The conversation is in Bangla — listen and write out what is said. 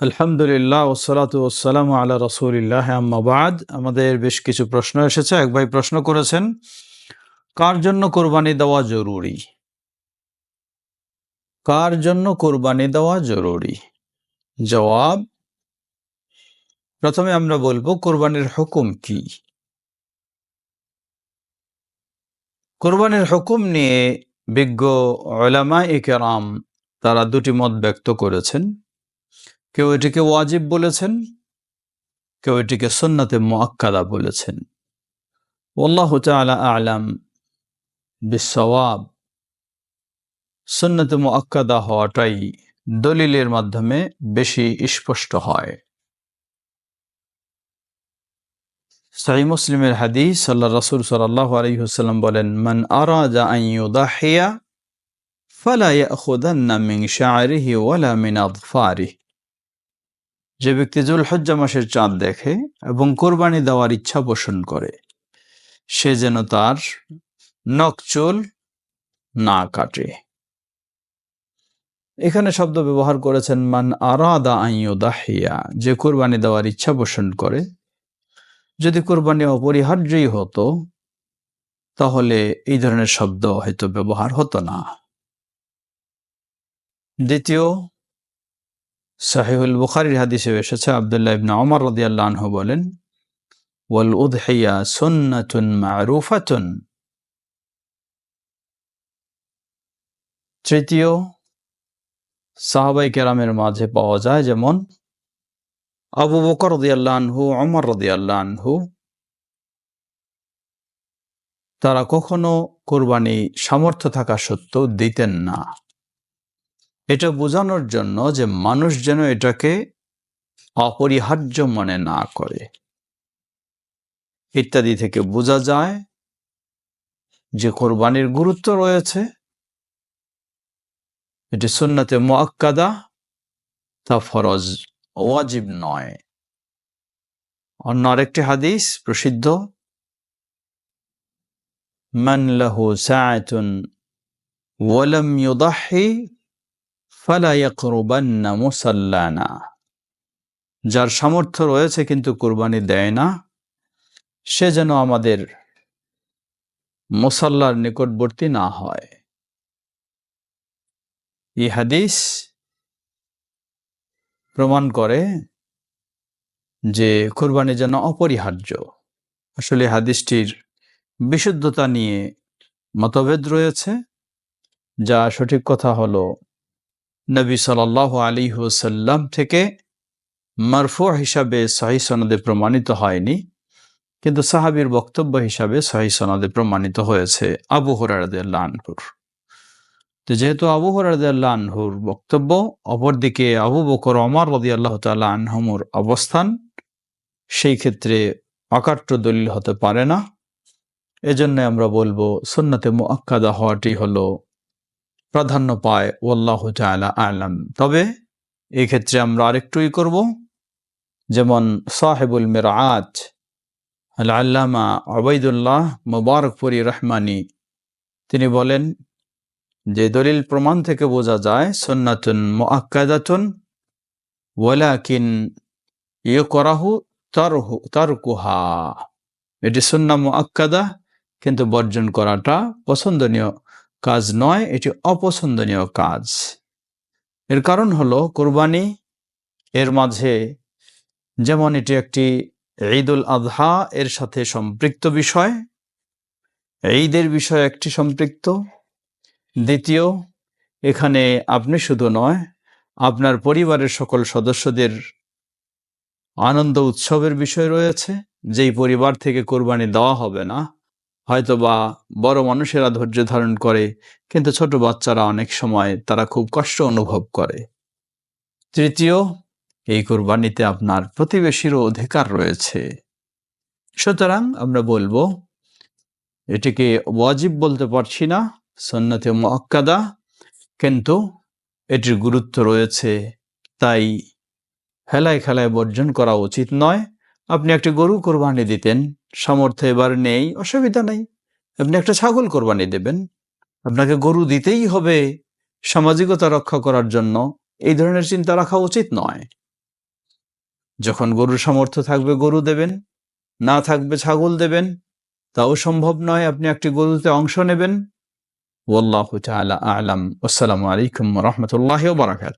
আলহামদুলিল্লাহ ওসালাত ওসালাম আলা রসুলিল্লাহ। আম্মাবাদ আমাদের বেশ কিছু প্রশ্ন এসেছে, এক ভাই প্রশ্ন করেছেন, কার জন্য কোরবানি দেওয়া জরুরি? কার জন্য কোরবানি দেওয়া জরুরি? জবাব, প্রথমে আমরা বলব কোরবানির হুকুম কি? কোরবানির হুকুম নিয়ে বিজ্ঞ ওলামা কেরাম তারা দুটি মত ব্যক্ত করেছেন। কেউ এটিকে ওয়াজিব বলেছেন, কেউ এটিকে সন্নাতে মোয়াক্কাদা বলেছেন। ওল্লাহ তালা আলাম বিসওয়াব সন্নাতে মোয়াক্কাদা হওয়াটাই দলিলের মাধ্যমে বেশি স্পষ্ট হয়। সাহি মুসলিমের হাদিস আল্লাহ রসুল সাল্লাহ আলহিহাল্লাম বলেন, মান আরাজা আইয়ুদাহিয়া ফালা ইয়াখুদান্না মিন শা'রিহি ওয়ালা মিন আদফারিহি। যে ব্যক্তি জুল হজ্জা মাসের চাঁদ দেখে এবং কোরবানি দেওয়ার ইচ্ছা পোষণ করে, সে যেন তার নখ নকচুল না কাটে। এখানে শব্দ ব্যবহার করেছেন, মান আরাদা দাহিয়া যে কোরবানি দেওয়ার ইচ্ছা পোষণ করে। যদি কোরবানি অপরিহার্যই হতো, তাহলে এই ধরনের শব্দ হয়তো ব্যবহার হতো না। দ্বিতীয় সাহেহুল বুখারির হাদিসে এসেছে, আবদুল্লাহ ইবনা ওমর রদিয়াল্লাহ বলেন, ওয়াল উদহিয়া সুন্নাতুন মারুফাতুন। তৃতীয়, সাহাবাই কেরামের মাঝে পাওয়া যায় যেমন, আবু বকর রদিয়াল্লাহ অমর রদিয়াল্লাহ তারা কখনো কোরবানি সামর্থ্য থাকা সত্ত্বেও দিতেন না। এটা বোঝানোর জন্য যে মানুষ যেন এটাকে অপরিহার্য মনে না করে। ইত্যাদি থেকে বোঝা যায় যে কোরবানির গুরুত্ব রয়েছে। এটি সুন্নাতে মোয়াক্কাদা তা ফরজ, ওয়াজিব নয়। অন্য আরেকটি হাদিস প্রসিদ্ধ, মান লাহু সাআতুন ওয়ালাম ইউদাহি মুসাল্লানা। যার সামর্থ্য রয়েছে কিন্তু কোরবানি দেয় না, সে যেন আমাদের মুসাল্লার নিকটবর্তী না হয়। এই হাদিস প্রমাণ করে যে কোরবানি যেন অপরিহার্য। আসলে হাদিসটির বিশুদ্ধতা নিয়ে মতভেদ রয়েছে, যা সঠিক কথা হলো নবী সাল আলী হুসাল্লাম থেকে মারফু হিসাবে সহি সনদে প্রমাণিত হয়নি, কিন্তু সাহাবির বক্তব্য হিসাবে সহি সনদে প্রমাণিত হয়েছে আবু হরারদুর তো যেহেতু আবু হরারদুর বক্তব্য, অপরদিকে আবু বকর অমর রদি আল্লাহ তাল্লাহ আনহমুর অবস্থান সেই ক্ষেত্রে অকাট্য দলিল হতে পারে না। এজন্য আমরা বলব সন্ন্যতে মোয়াক্কাদা হওয়াটি হলো প্রাধান্য পায় ওল্লাহ তালা আলাম। তবে এই ক্ষেত্রে আমরা আরেকটুই করব। যেমন সাহেবুল মেরাত আল্লামা অবৈদুল্লাহ মুবারকপুরি রহমানি, তিনি বলেন, যে দলিল প্রমাণ থেকে বোঝা যায়, সন্নাতুন মোয়াক্কাদাতুন ওয়ালাকিন ইয়ে করাহু তারহু, তারকুহা। এটি সন্না মোয়াক্কাদা কিন্তু বর্জন করাটা পছন্দনীয়। কাজ নয়, এটি অপছন্দনীয় কাজ। এর কারণ হলো, কোরবানি এর মাঝে যেমন এটি একটি ঈদুল আজহা এর সাথে সম্পৃক্ত বিষয়। ঈদের বিষয় একটি সম্পৃক্ত। দ্বিতীয়, এখানে আপনি শুধু নয়, আপনার পরিবারের সকল সদস্যদের আনন্দ উৎসবের বিষয় রয়েছে। যেই পরিবার থেকে কোরবানি দেওয়া হবে না হয়তো বা বড় মানুষেরা ধৈর্য ধারণ করে, কিন্তু ছোট বাচ্চারা অনেক সময় তারা খুব কষ্ট অনুভব করে। তৃতীয়, এই কোরবানিতে আপনার প্রতিবেশীরও অধিকার রয়েছে। সুতরাং আমরা বলব, এটিকে ওয়াজিব বলতে পারছি না সন্ন্যতে মক্কাদা কিন্তু এটির গুরুত্ব রয়েছে। তাই হেলায় খেলায় বর্জন করা উচিত নয়। আপনি একটি গরু কোরবানি দিতেন সামর্থ্য এবার নেই, অসুবিধা নেই। আপনি একটা ছাগল কোরবানি দেবেন। আপনাকে গরু দিতেই হবে সামাজিকতা রক্ষা করার জন্য। এই ধরনের চিন্তা রাখা উচিত নয়। যখন গরুর সামর্থ্য থাকবে গরু দেবেন, না থাকবে ছাগল দেবেন, তাও সম্ভব নয় আপনি একটি গরুতে অংশ নেবেন। ওল্লাহ আলাম। আসসালামু আলাইকুম রহমতুল্লাহ বারাকাত